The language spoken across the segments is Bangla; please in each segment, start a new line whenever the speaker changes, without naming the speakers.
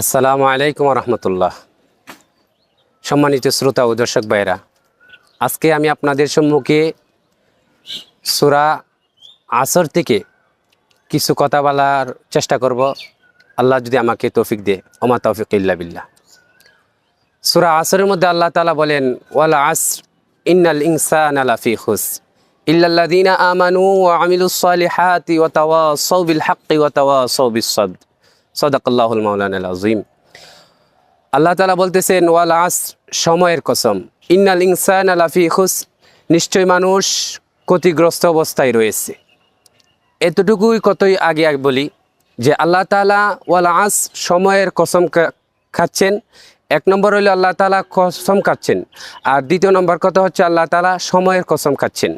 আসসালামু আলাইকুম রহমতুল্লাহ সম্মানিত শ্রোতা ও দর্শক ভাইরা আজকে আমি আপনাদের সম্মুখে সুরা আসর থেকে কিছু কথা বলার চেষ্টা করব। আল্লাহ যদি আমাকে তৌফিক দে ওমা তৌফিক ইল্লা বিল্লাহ। সুরা আসরের মধ্যে আল্লাহ তালা বলেন, ওয়ালা আস ইন্নাল ইনসান আলাফি খুস ইল্লাল্লাযীনা আমানু ওয়া সালিহাতি ওয়া তাওয়াসাউ বিল হাক্কি ওয়া তাওয়াসাউ বিস সদাকাল্লাহুল মাওলানা আজিম আল্লাহ তালা বলতেছেন, ওয়াল আস সময়ের কসম। ইন্নাল ইনসান আলাফি খুস নিশ্চয় মানুষ ক্ষতিগ্রস্ত অবস্থায় রয়েছে। এতটুকুই কতই আগে আগে বলি যে আল্লাহ তালা ওয়াল আস সময়ের কসম খাচ্ছেন। এক নম্বর হইল আল্লাহ তালা কসম খাচ্ছেন। আর দ্বিতীয় নম্বর কথা হচ্ছে আল্লাহ তালা সময়ের কসম খাচ্ছেন।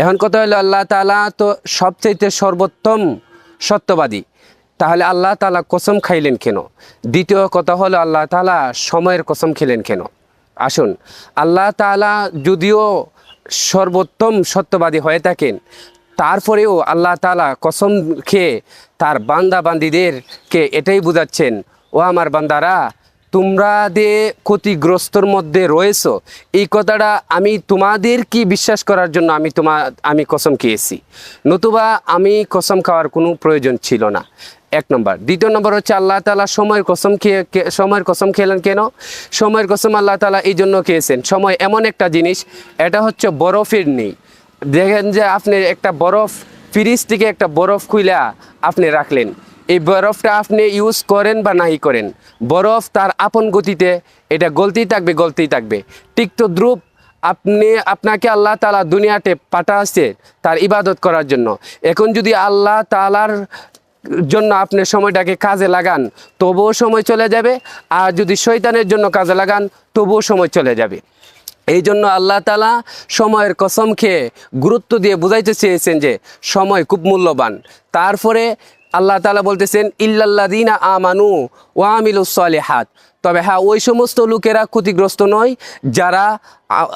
এখন কথা হইল আল্লাহ তালা তো সবচাইতে সর্বোত্তম সত্যবাদী। তাহলে আল্লাহ তালা কসম খাইলেন কেন? দ্বিতীয় কথা হলো আল্লাহ তালা সময়ের কসম খেলেন কেন? আসুন, আল্লাহ তালা যদিও সর্বোত্তম সত্যবাদী হয়ে থাকেন, তারপরেও আল্লাহ তালা কসম খেয়ে তার বান্দা বান্দিদেরকে এটাই বুঝাচ্ছেন, ও আমার বান্দারা, তোমরা যে ক্ষতিগ্রস্তর মধ্যে রয়েছো, এই কথাটা আমি তোমাদের কি বিশ্বাস করার জন্য আমি তোমা, আমি কসম খেয়েছি? নতুবা আমি কসম খাওয়ার কোনো প্রয়োজন ছিল না। এক নম্বর। দ্বিতীয় নম্বর হচ্ছে আল্লাহ তালা সময়ের কসম খেয়ে সময়ের কসম খেলেন কেন? সময়ের কসম আল্লাহ তালা এই জন্য খেয়েছেন। সময় এমন একটা জিনিস, এটা হচ্ছে বরফের নেই। দেখেন যে আপনি একটা বরফ, ফ্রিজ থেকে একটা বরফ খুইলা আপনি রাখলেন। এই বরফটা আপনি ইউজ করেন বা নাই করেন। বরফ তার আপন গতিতে, এটা গলতেই থাকবে গলতেই থাকবে। তিক্ত দ্রুপ আপনি, আপনাকে আল্লাহ তালা দুনিয়াতে পাঠাচ্ছে তার ইবাদত করার জন্য। এখন যদি আল্লাহ তালার জন্য আপনি সময়টাকে কাজে লাগান, তবুও সময় চলে যাবে। আর যদি শৈতানের জন্য কাজে লাগান, তবুও সময় চলে যাবে। এই জন্য আল্লাহ তালা সময়ের কসম খেয়ে গুরুত্ব দিয়ে বুঝাইতে চেয়েছেন যে, সময় খুব মূল্যবান। তারপরে আল্লাহ তালা বলতেছেন ইল্লাল্লাদিনা আমানু ওয়ামিলুসলেহাত তবে হ্যাঁ ওই সমস্ত লোকেরা ক্ষতিগ্রস্ত নয়, যারা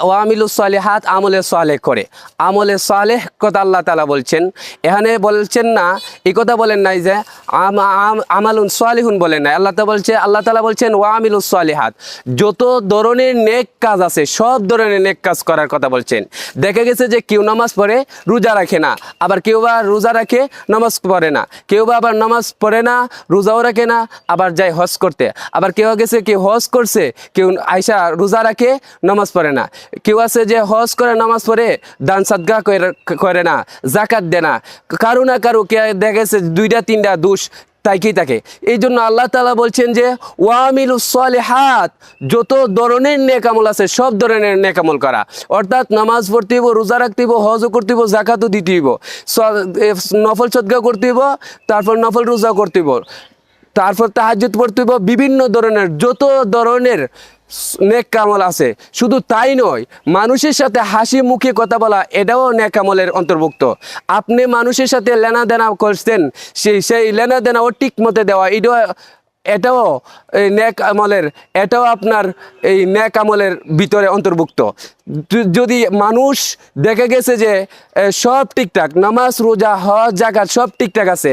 ওয়ামিলুসলেহাত আমলে সালেহ করে। আমলে সালেহ কথা আল্লাহ তালা বলছেন। এখানে বলছেন না এই কথা বলেন নাই যে আম- আম- আমালুন সালিহুন বলেন না আল্লাহ তালা বলছে, আল্লাহ তালা বলছেন ওয়ামিলুস সালিহাত। যত ধরনের নেক কাজ আছে, সব ধরনের নেক কাজ করার কথা বলছেন। দেখা গেছে যে কেউ নামাজ পড়ে, রোজা রাখে না। আবার কেউ বা রোজা রাখে, নামাজ পড়ে না। কেউ বা আবার নামাজ পড়ে না, রোজাও রাখে না। আবার যায় হজ করতে। আবার কেউ গেছে, কেউ হজ করছে, কেউ আয়সা রোজা রাখে, নামাজ পড়ে না। কেউ আছে যে হজ করে, নামাজ পড়ে, দান সাদগা করে- না জাকাত দেয় না। কারও না কারও কে দেখেছে দুইটা, তিনটা দুষ তাইকেই তাকে এই জন্য আল্লাহ তালা বলছেন যে ওয়ামিলু হাত যত ধরনের নেকামল আছে, সব ধরনের নেকামল করা। অর্থাৎ নামাজ পড়তে হইব, রোজা রাখতে হইব, হজও করতে হইব জাকাতও দিতে হইব। নফল সদগা করতে হইব, তারপর নফল রোজা করতে হইব। তারপর তাহাজ্জুদ পড়তে হইব বিভিন্ন ধরনের, যত ধরনের নেক কামল আছে, শুধু তাই নয়, মানুষের সাথে হাসি মুখে কথা বলা, এটাও নেক আমলের অন্তর্ভুক্ত। আপনি মানুষের সাথে লেনা দেনা করছেন, সেই সেই লেনা দেনা ও ঠিক মতে দেওয়া, এটাও এটাও এই নেক আমলের, এটাও আপনার এই নেক আমলের ভিতরে অন্তর্ভুক্ত। যদি মানুষ দেখে গেছে যে সব ঠিকঠাক নামাজ, রোজা, হজ জাকাত সব ঠিকঠাক আছে,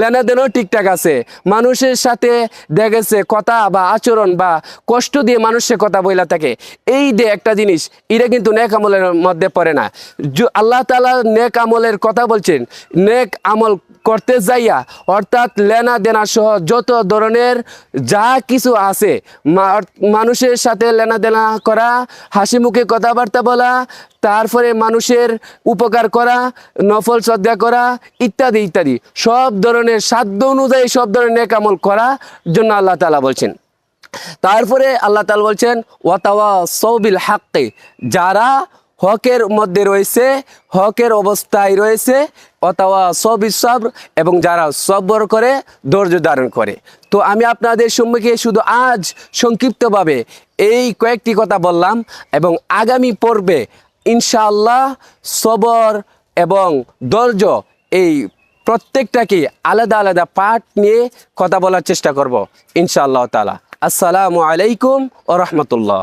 লেনাদেনও ঠিকঠাক আছে, মানুষের সাথে দেখেছে কথা বা আচরণ বা কষ্ট দিয়ে মানুষের কথা বইলা থাকে, এই যে একটা জিনিস, এটা কিন্তু নেক আমলের মধ্যে পড়ে না। আল্লাহ তালা নেক আমলের কথা বলছেন নেক আমল করতে যাইয়া, অর্থাৎ লেনা দেনা সহ যত ধরনের যা কিছু আছে মানুষের সাথে লেনা দেনা করা, হাসি মুখে কথাবার্তা বলা, তারপরে মানুষের উপকার করা, নফল শ্রদ্ধা করা, ইত্যাদি ইত্যাদি। সব ধরনের সাধ্য অনুযায়ী সব ধরনের নেকামল করা জন্য আল্লাহ তালা বলছেন। তারপরে আল্লাহ তালা বলছেন, ওয়াতাওয়া সৌবিল হাক্কে যারা হকের মধ্যে রয়েছে, হকের অবস্থায় রয়েছে অথবা সবিসব এবং যারা সবর করে, ধৈর্য ধারণ করে। তো আমি আপনাদের সম্মুখে শুধু আজ সংক্ষিপ্তভাবে এই কয়েকটি কথা বললাম এবং আগামী পর্বে ইনশাআল্লাহ সবর এবং ধৈর্য এই প্রত্যেকটাকে আলাদা আলাদা পাঠ নিয়ে কথা বলার চেষ্টা করব ইনশাআল্লাহ তালা আসসালামু আলাইকুম ও রহমতুল্লাহ।